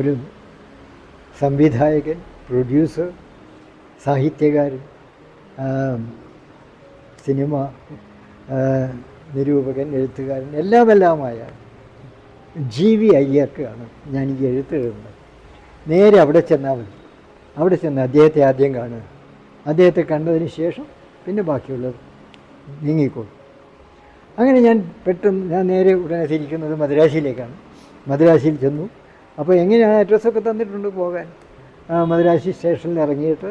ഒരു സംവിധായകൻ പ്രൊഡ്യൂസർ സാഹിത്യകാരൻ സിനിമ നിരൂപകൻ എഴുത്തുകാരൻ എല്ലാമെല്ലാമായ ജി വി അയ്യർക്കാണ് ഞാൻ ഈ എഴുത്തെഴുതുന്നത് നേരെ അവിടെ ചെന്നാൽ മതി. അവിടെ ചെന്ന് അദ്ദേഹത്തെ ആദ്യം കാണുക. അദ്ദേഹത്തെ കണ്ടതിന് ശേഷം പിന്നെ ബാക്കിയുള്ളത് നീങ്ങിക്കോളും. അങ്ങനെ ഞാൻ പെട്ടെന്ന് ഞാൻ നേരെ ഉടനെ തിരിക്കുന്നത് മദ്രാശിയിലേക്കാണ് മദ്രാശിയിൽ ചെന്നു. അപ്പോൾ എങ്ങനെയാണ് അഡ്രസ്സൊക്കെ തന്നിട്ടുണ്ട് പോകാൻ? മദുരാശി സ്റ്റേഷനിൽ ഇറങ്ങിയിട്ട്.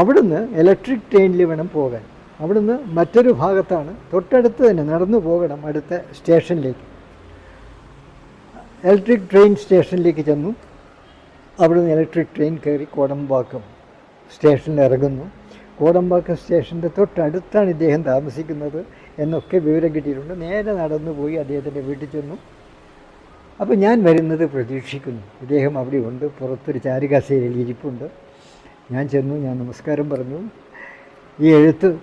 അവിടുന്ന് ഇലക്ട്രിക് ട്രെയിനിൽ വേണം പോകാൻ. അവിടുന്ന് മറ്റൊരു ഭാഗത്താണ് തൊട്ടടുത്ത് തന്നെ നടന്നു പോകണം അടുത്ത സ്റ്റേഷനിലേക്ക്. ഇലക്ട്രിക് ട്രെയിൻ സ്റ്റേഷനിലേക്ക് ചെന്നു. അവിടുന്ന് ഇലക്ട്രിക് ട്രെയിൻ കയറി കോടമ്പാക്കം സ്റ്റേഷനിൽ ഇറങ്ങുന്നു. കോടമ്പാക്കം സ്റ്റേഷന്റെ തൊട്ടടുത്താണ് ഇദ്ദേഹം താമസിക്കുന്നത് എന്നൊക്കെ വിവരം കിട്ടിയിട്ടുണ്ട്. നേരെ നടന്നു പോയി അദ്ദേഹത്തിന്റെ വീട്ടിൽ ചെന്നു. അപ്പോൾ ഞാൻ വരുന്നത് പ്രതീക്ഷിക്കുന്നു. ഇദ്ദേഹം അവിടെ ഉണ്ട്. പുറത്തൊരു ചാരുകസേരയിൽ ഇരിപ്പുണ്ട്. ഞാൻ ചെന്നു ഞാൻ നമസ്കാരം പറഞ്ഞു. ഈ എഴുത്ത്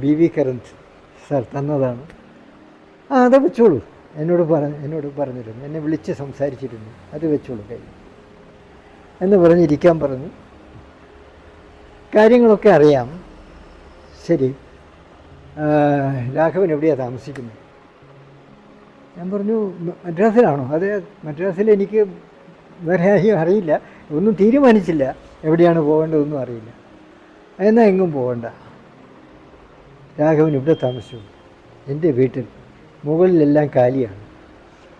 ബി വി കരന്ത് സാർ തന്നതാണ്. ആ അത് വെച്ചോളൂ. എന്നോട് പറഞ്ഞ എന്നോട് പറഞ്ഞിരുന്നു. എന്നെ വിളിച്ച് സംസാരിച്ചിരുന്നു. അത് വെച്ചോളൂ കൈ. എന്ന് പറഞ്ഞിരിക്കാൻ പറഞ്ഞു. കാര്യങ്ങളൊക്കെ അറിയാം. ശരി. രാഘവൻ എവിടെയാണ് താമസിക്കുന്നത്? ഞാൻ പറഞ്ഞു "മ- മദ്രാസിലാണോ? അതെ മദ്രാസിൽ എനിക്ക് വേറെ ആരെയും അറിയില്ല. ഒന്നും തീരുമാനിച്ചില്ല എവിടെയാണ് പോകേണ്ടതൊന്നും അറിയില്ല. എന്നാൽ എങ്ങും പോകണ്ട. രാഘവൻ ഇവിടെ താമസിച്ചു. എന്റെ വീട്ടിൽ മുകളിലെല്ലാം കാലിയാണ്.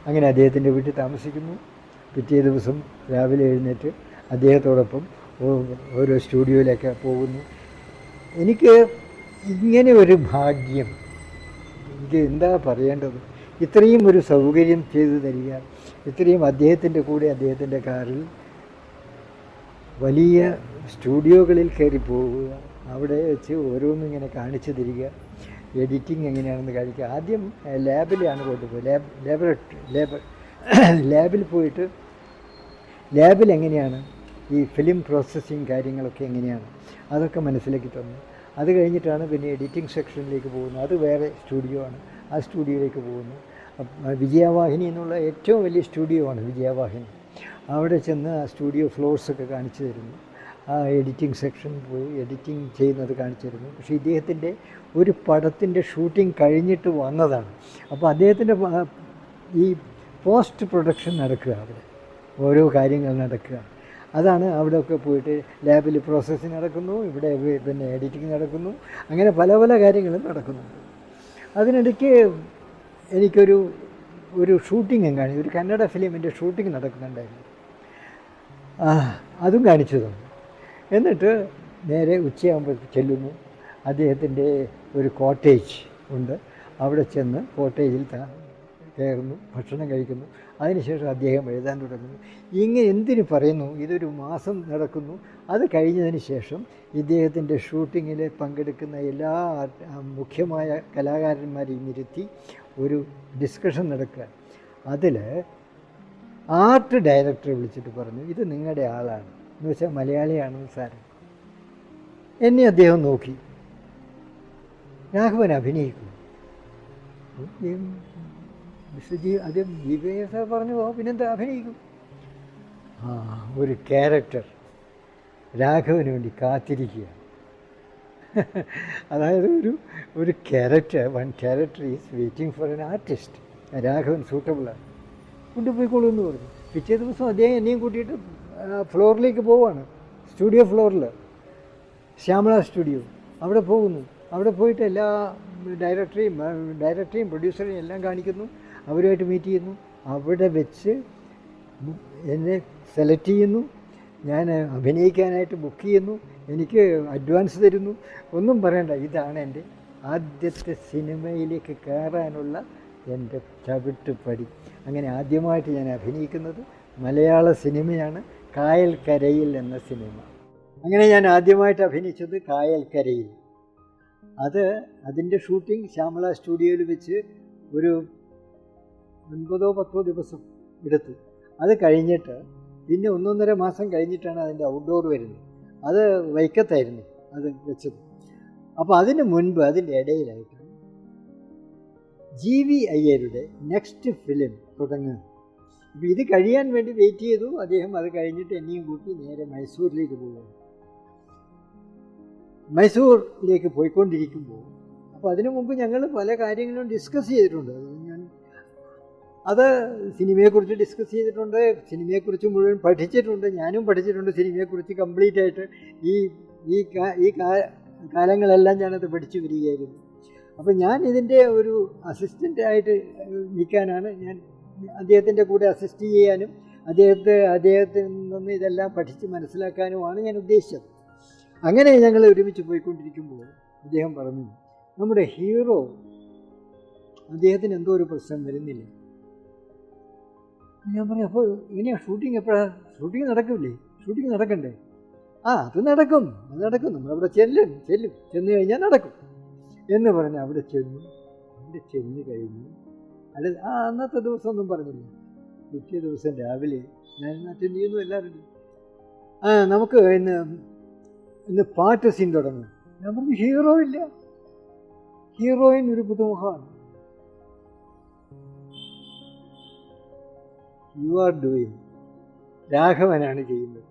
അങ്ങനെ അദ്ദേഹത്തിന്റെ വീട്ടിൽ താമസിക്കുന്നു. പിറ്റേ ദിവസം രാവിലെ എഴുന്നേറ്റ് അദ്ദേഹത്തോടൊപ്പം ഓരോ സ്റ്റുഡിയോയിലൊക്കെ പോകുന്നു. എനിക്ക് ഇങ്ങനെ ഒരു ഭാഗ്യം. എനിക്ക് എന്താ പറയേണ്ടത്? ഇത്രയും ഒരു സൗകര്യം ചെയ്തു തരിക. ഇത്രയും അദ്ദേഹത്തിന്റെ കൂടെ അദ്ദേഹത്തിന്റെ കാറിൽ വലിയ സ്റ്റുഡിയോകളിൽ കയറി പോവുക. അവിടെ വെച്ച് ഓരോന്നിങ്ങനെ കാണിച്ചു തരിക. എഡിറ്റിംഗ് എങ്ങനെയാണെന്ന് കാണിക്കുക. ആദ്യം ലാബിലാണ് കൊണ്ടുപോകുക ലാബ് ലാബറട്ടറി ലാബ് ലാബിൽ പോയിട്ട് ലാബിൽ എങ്ങനെയാണ്? ഈ ഫിലിം പ്രോസസ്സിങ് കാര്യങ്ങളൊക്കെ എങ്ങനെയാണ്? അതൊക്കെ മനസ്സിലാക്കി തന്നു. അത് കഴിഞ്ഞിട്ടാണ് പിന്നെ എഡിറ്റിംഗ് സെക്ഷനിലേക്ക് പോകുന്നത്. അത് വേറെ സ്റ്റുഡിയോ ആണ്. ആ സ്റ്റുഡിയോയിലേക്ക് പോകുന്നു. വിജയവാഹിനി എന്നുള്ള ഏറ്റവും വലിയ സ്റ്റുഡിയോ ആണ് വിജയവാഹിനി. അവിടെ ചെന്ന് ആ സ്റ്റുഡിയോ ഫ്ലോർസൊക്കെ കാണിച്ചു തരുന്നു. ആ എഡിറ്റിംഗ് സെക്ഷൻ പോയി എഡിറ്റിംഗ് ചെയ്യുന്നത് കാണിച്ചു തരുന്നു. പക്ഷേ ഇദ്ദേഹത്തിന്റെ ഒരു പടത്തിന്റെ ഷൂട്ടിംഗ് കഴിഞ്ഞിട്ട് വന്നതാണ്. അപ്പോൾ അദ്ദേഹത്തിന്റെ ഈ പോസ്റ്റ് പ്രൊഡക്ഷൻ നടക്കുക അവിടെ. ഓരോ കാര്യങ്ങൾ നടക്കുക. അതാണ് അവിടെയൊക്കെ പോയിട്ട് ലാബിൽ പ്രോസസ്സിങ് നടക്കുന്നു ഇവിടെ പിന്നെ എഡിറ്റിംഗ് നടക്കുന്നു. അങ്ങനെ പല പല കാര്യങ്ങളും നടക്കുന്നുണ്ട്. അതിനിടയ്ക്ക് എനിക്കൊരു ഒരു ഷൂട്ടിങ്ങും കാണി ഒരു കന്നഡ ഫിലിമിന്റെ ഷൂട്ടിംഗ് നടക്കുന്നുണ്ടായിരുന്നു. അതും കാണിച്ചു തന്നു. എന്നിട്ട് നേരെ ഉച്ചയാകുമ്പോൾ ചെല്ലുന്നു. അദ്ദേഹത്തിന്റെ ഒരു കോട്ടേജ് ഉണ്ട്. അവിടെ ചെന്ന് കോട്ടേജിൽ കയറുന്നു ഭക്ഷണം കഴിക്കുന്നു. അതിനുശേഷം അദ്ദേഹം എഴുതാൻ തുടങ്ങുന്നു. ഇങ്ങനെ എന്തിനു പറയുന്നു? ഇതൊരു മാസം നടക്കുന്നു. അത് കഴിഞ്ഞതിന് ശേഷം ഇദ്ദേഹത്തിന്റെ ഷൂട്ടിങ്ങിൽ പങ്കെടുക്കുന്ന എല്ലാ മുഖ്യമായ കലാകാരന്മാരെയും ഇരുത്തി ഒരു ഡിസ്കഷൻ നടക്കുക. അതിൽ ആർട്ട് ഡയറക്ടറെ വിളിച്ചിട്ട് പറഞ്ഞു ഇത് നിങ്ങളുടെ ആളാണ്. എന്ന് വെച്ചാൽ മലയാളിയാണെന്ന് സാരം എന്നെ അദ്ദേഹം നോക്കി. രാഘവൻ അഭിനയിക്കും വിശ്വജി അദ്ദേഹം വിവേക സാർ പറഞ്ഞു "ഓ, പിന്നെന്താ? അഭിനയിക്കും. ആ ഒരു ക്യാരക്ടർ രാഘവന് വേണ്ടി കാത്തിരിക്കുക. അതായത് ഒരു ഒരു character one character is waiting for an artist Raghavan സൂട്ടബിളാണ് കൊണ്ടുപോയിക്കോളൂ എന്ന് പറഞ്ഞു. പിറ്റേ ദിവസം അദ്ദേഹം എന്നെയും കൂട്ടിയിട്ട് ഫ്ലോറിലേക്ക് പോവാണ്. സ്റ്റുഡിയോ ഫ്ലോറിൽ ശ്യാമള സ്റ്റുഡിയോ അവിടെ പോകുന്നു. അവിടെ പോയിട്ട് എല്ലാ ഡയറക്ടറെയും ഡയറക്ടറെയും പ്രൊഡ്യൂസറെയും എല്ലാം കാണിക്കുന്നു. അവരുമായിട്ട് മീറ്റ് ചെയ്യുന്നു. അവിടെ വെച്ച് എന്നെ സെലക്ട് ചെയ്യുന്നു. ഞാൻ അഭിനയിക്കാനായിട്ട് ബുക്ക് ചെയ്യുന്നു. എനിക്ക് അഡ്വാൻസ് തരുന്നു. ഒന്നും പറയണ്ട ഇതാണ് എന്റെ ആദ്യത്തെ സിനിമയിലേക്ക് കയറാനുള്ള എന്റെ ചവിട്ടുപടി അങ്ങനെ ആദ്യമായിട്ട് ഞാൻ അഭിനയിക്കുന്നത് മലയാള സിനിമയാണ് കായൽക്കരയിൽ എന്ന സിനിമ. അങ്ങനെ ഞാൻ ആദ്യമായിട്ട് അഭിനയിച്ചത് കായൽക്കരയിൽ. അത് അതിന്റെ ഷൂട്ടിംഗ് ശ്യാമള സ്റ്റുഡിയോയിൽ വെച്ച് ഒരു ഒൻപതോ പത്തോ ദിവസം എടുത്തു. അത് കഴിഞ്ഞിട്ട് പിന്നെ ഒന്നൊന്നര മാസം കഴിഞ്ഞിട്ടാണ് അതിന്റെ ഔട്ട്ഡോർ വരുന്നത്. അത് വൈക്കത്തായിരുന്നു അത് വെച്ചത്. അപ്പോൾ അതിന് മുൻപ് അതിന്റെ ഇടയിലായിട്ട് ജി വി അയ്യരുടെ നെക്സ്റ്റ് ഫിലിം തുടങ്ങുക. അപ്പോൾ ഇത് കഴിയാൻ വേണ്ടി വെയിറ്റ് ചെയ്തു. അദ്ദേഹം അത് കഴിഞ്ഞിട്ട് എന്നെയും കൂട്ടി നേരെ മൈസൂരിലേക്ക് പോകുന്നു മൈസൂരിലേക്ക് പോയിക്കൊണ്ടിരിക്കുമ്പോൾ അപ്പോൾ അതിനു മുമ്പ് ഞങ്ങൾ പല കാര്യങ്ങളും ഡിസ്കസ് ചെയ്തിട്ടുണ്ട്. അത് സിനിമയെക്കുറിച്ച് ഡിസ്കസ് ചെയ്തിട്ടുണ്ട് സിനിമയെക്കുറിച്ച് മുഴുവൻ പഠിച്ചിട്ടുണ്ട് ഞാനും പഠിച്ചിട്ടുണ്ട് സിനിമയെക്കുറിച്ച് കംപ്ലീറ്റ് ആയിട്ട്. ഈ ഈ ഈ കാലങ്ങളെല്ലാം ഞാനത് പഠിച്ചു വരികയായിരുന്നു. അപ്പോൾ ഞാൻ ഇതിന്റെ ഒരു അസിസ്റ്റന്റ് ആയിട്ട് നിൽക്കാനാണ് ഞാൻ അദ്ദേഹത്തിന്റെ കൂടെ അസിസ്റ്റ് ചെയ്യാനും അദ്ദേഹത്തെ അദ്ദേഹത്തിൽ നിന്ന് ഇതെല്ലാം പഠിച്ച് മനസ്സിലാക്കാനുമാണ് ഞാൻ ഉദ്ദേശിച്ചത്. അങ്ങനെ ഞങ്ങൾ ഒരുമിച്ച് പോയിക്കൊണ്ടിരിക്കുമ്പോൾ അദ്ദേഹം പറഞ്ഞു നമ്മുടെ ഹീറോ അദ്ദേഹത്തിന് എന്തോ ഒരു പ്രശ്നം വരുന്നില്ല. ഞാൻ പറഞ്ഞു അപ്പോൾ ഇനിയാണ് ഷൂട്ടിംഗ് എപ്പോഴാണ് ഷൂട്ടിംഗ് നടക്കില്ലേ ഷൂട്ടിംഗ് നടക്കണ്ടേ? ആ അത് നടക്കും അത് നടക്കും. നമ്മളവിടെ ചെല്ലും ചെല്ലും. ചെന്ന് കഴിഞ്ഞാൽ നടക്കും. എന്ന് പറഞ്ഞ് അവിടെ ചെന്നു. അവിടെ ചെന്ന് കഴിഞ്ഞു അല്ല ആ അന്നത്തെ ദിവസം ഒന്നും പറഞ്ഞില്ല. പിറ്റേ ദിവസം രാവിലെ ഞാൻ അറ്റൻഡ് ചെയ്യുന്നു എല്ലാവരും ആ നമുക്ക് ഇന്ന് ഇന്ന് പാട്ട് സീൻ തുടങ്ങും. ഞാൻ പറഞ്ഞു ഹീറോ ഇല്ല. ഹീറോയിൻ ഒരു പുതുമുഖമാണ്. യു ആർ ഡൂയിങ് രാഘവനാണ് ചെയ്യുന്നത്.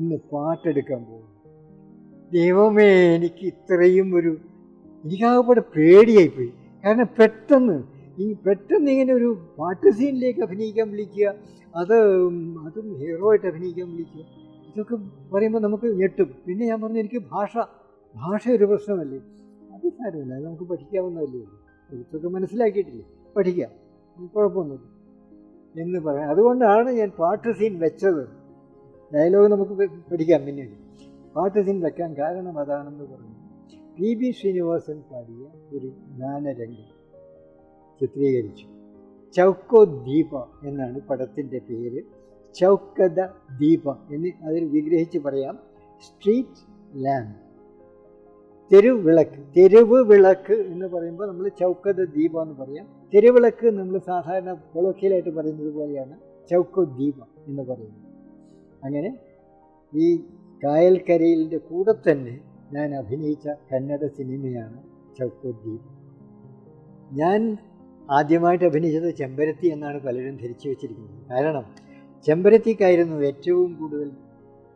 ഇന്ന് പാട്ടെടുക്കാൻ പോകുന്നു. ദൈവമേ എനിക്ക് ഇത്രയും ഒരു എനിക്കാകപ്പെടെ പേടിയായിപ്പോയി. കാരണം പെട്ടെന്ന് ഈ പെട്ടെന്ന് ഇങ്ങനെ ഒരു പാട്ട് സീനിലേക്ക് അഭിനയിക്കാൻ വിളിക്കുക അത് അതും ഹീറോ ആയിട്ട് അഭിനയിക്കാൻ വിളിക്കുക ഇതൊക്കെ പറയുമ്പോൾ നമുക്ക് ഞെട്ടും. പിന്നെ ഞാൻ പറഞ്ഞു എനിക്ക് ഭാഷ ഭാഷ ഒരു പ്രശ്നമല്ലേ? അത് സാരമില്ല അത് നമുക്ക് പഠിക്കാവുന്നതല്ലേ ഇതൊക്കെ മനസ്സിലാക്കിയിട്ടില്ലേ? പഠിക്കാം. കുഴപ്പമൊന്നുമില്ല. എന്ന് പറയാം. അതുകൊണ്ടാണ് ഞാൻ പാട്ട് സീൻ വെച്ചത്. ഡയലോഗ് നമുക്ക് പഠിക്കാം പിന്നീട്. പാട്ട് സീൻ വെക്കാൻ കാരണം അതാണെന്ന് പറഞ്ഞു. പി ബി ശ്രീനിവാസൻ പാടിയ ഒരു ഗാനരംഗം ചിത്രീകരിച്ചു. ചൗക്കോ ദീപ എന്നാണ് പടത്തിന്റെ പേര്. ചൗക്കദ ദീപ എന്ന് അതിൽ വിഗ്രഹിച്ച് പറയാം. സ്ട്രീറ്റ് ലാമ്പ് തെരുവിളക്ക്. തെരുവ് വിളക്ക് എന്ന് പറയുമ്പോൾ നമ്മൾ ചൗക്കദ ദീപ എന്ന് പറയാം. തെരുവിളക്ക് നമ്മൾ സാധാരണ കൊളോക്കിയലായിട്ട് പറയുന്നത് പോലെയാണ് ചൗക്കോ ദീപം എന്ന് പറയുന്നത്. അങ്ങനെ ഈ കായൽക്കരയിലിന്റെ കൂടെ തന്നെ ഞാൻ അഭിനയിച്ച കന്നഡ സിനിമയാണ് ചൗക്കോ ദീപം ഞാൻ ആദ്യമായിട്ട് അഭിനയിച്ചത് ചെമ്പരത്തി എന്നാണ് പലരും ധരിച്ചു വെച്ചിരിക്കുന്നത്. കാരണം ചെമ്പരത്തിക്കായിരുന്നു ഏറ്റവും കൂടുതൽ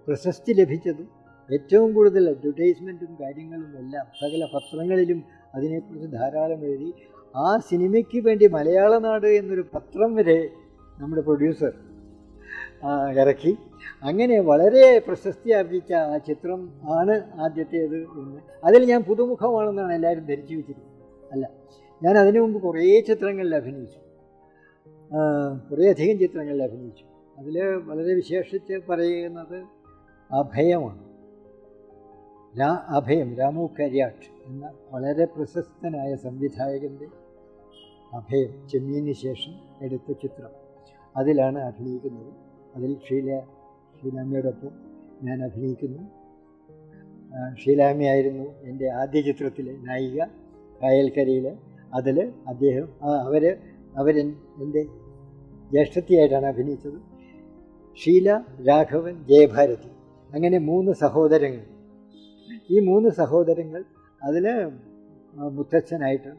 പ്രശസ്തി ലഭിച്ചതും ഏറ്റവും കൂടുതൽ അഡ്വർടൈസ്മെന്റും കാര്യങ്ങളും എല്ലാം സകല പത്രങ്ങളിലും അതിനെക്കുറിച്ച് ധാരാളം എഴുതി ആ സിനിമയ്ക്ക് വേണ്ടി മലയാള നാട് എന്നൊരു പത്രം വരെ നമ്മുടെ പ്രൊഡ്യൂസർ ഇറക്കി. അങ്ങനെ വളരെ പ്രശസ്തി ആർജിച്ച ആ ചിത്രം ആണ് ആദ്യത്തേത് എന്ന് അതിൽ ഞാൻ പുതുമുഖമാണെന്നാണ് എല്ലാവരും ധരിച്ചു വെച്ചിരിക്കുന്നത്. അല്ല ഞാൻ അതിനു മുമ്പ് കുറേ ചിത്രങ്ങളിൽ അഭിനയിച്ചു. കുറേ കുറേയധികം ചിത്രങ്ങളിൽ അഭിനയിച്ചു. അതിൽ വളരെ വിശേഷിച്ച് പറയുന്നത് അഭയമാണ്. രാ അഭയം രാമു എന്ന വളരെ പ്രശസ്തനായ സംവിധായകന്റെ അഭയം ചെമ്മീന് ശേഷം എടുത്ത ചിത്രം. അതിലാണ് അഭിനയിക്കുന്നത്. അതിൽ ഷീല ഷീലാമ്മയോടൊപ്പം ഞാൻ അഭിനയിക്കുന്നു. ഷീലാമ്മയായിരുന്നു എന്റെ ആദ്യ ചിത്രത്തിലെ നായിക കായൽക്കരയിൽ അതിൽ അദ്ദേഹം അവർ അവർ എന്റെ ജ്യേഷ്ഠത്തിയായിട്ടാണ് അഭിനയിച്ചത്. ഷീല രാഘവൻ ജയഭാരതി. അങ്ങനെ മൂന്ന് സഹോദരങ്ങൾ. ഈ മൂന്ന് സഹോദരങ്ങൾ അതിൽ മുത്തച്ഛനായിട്ട്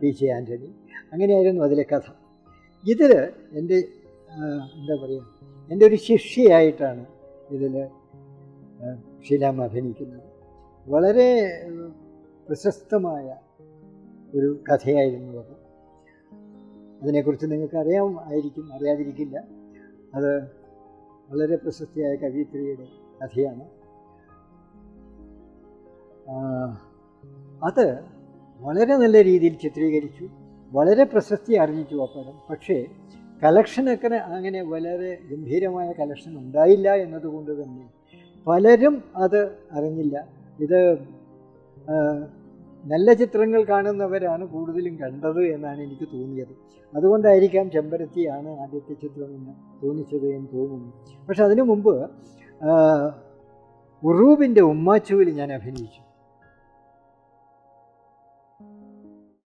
പി ജെ ആന്റണി അങ്ങനെയായിരുന്നു അതിലെ കഥ. ഇതിൽ എന്റെ എന്താ പറയുക എന്റെ ഒരു ശിഷ്യയായിട്ടാണ് ഇതിൽ ഷീലാമ്മ അഭിനയിക്കുന്നത്. വളരെ പ്രശസ്തമായ ഒരു കഥയായിരുന്നു അത്. അതിനെക്കുറിച്ച് നിങ്ങൾക്ക് അറിയാം ആയിരിക്കും അറിയാതിരിക്കില്ല. അത് വളരെ പ്രശസ്തിയായ കവിയത്രിയുടെ കഥയാണ്. അത് വളരെ നല്ല രീതിയിൽ ചിത്രീകരിച്ചു വളരെ പ്രശസ്തി ആർജിച്ചു ആ പക്ഷേ കളക്ഷനൊക്കെ അങ്ങനെ വളരെ ഗംഭീരമായ കളക്ഷൻ ഉണ്ടായില്ല എന്നതുകൊണ്ട് തന്നെ പലരും അത് അറിഞ്ഞില്ല. ഇത് നല്ല ചിത്രങ്ങൾ കാണുന്നവരാണ് കൂടുതലും കണ്ടത് എന്നാണ് എനിക്ക് തോന്നിയത്. അതുകൊണ്ടായിരിക്കാം ചെമ്പരത്തിയാണ് ആദ്യത്തെ ചിത്രമെന്ന് തോന്നിച്ചത് എന്ന് തോന്നുന്നു. പക്ഷെ അതിനു മുമ്പ് ഉറൂബിന്റെ ഉമ്മാച്ചുവിൽ ഞാൻ അഭിനയിച്ചു.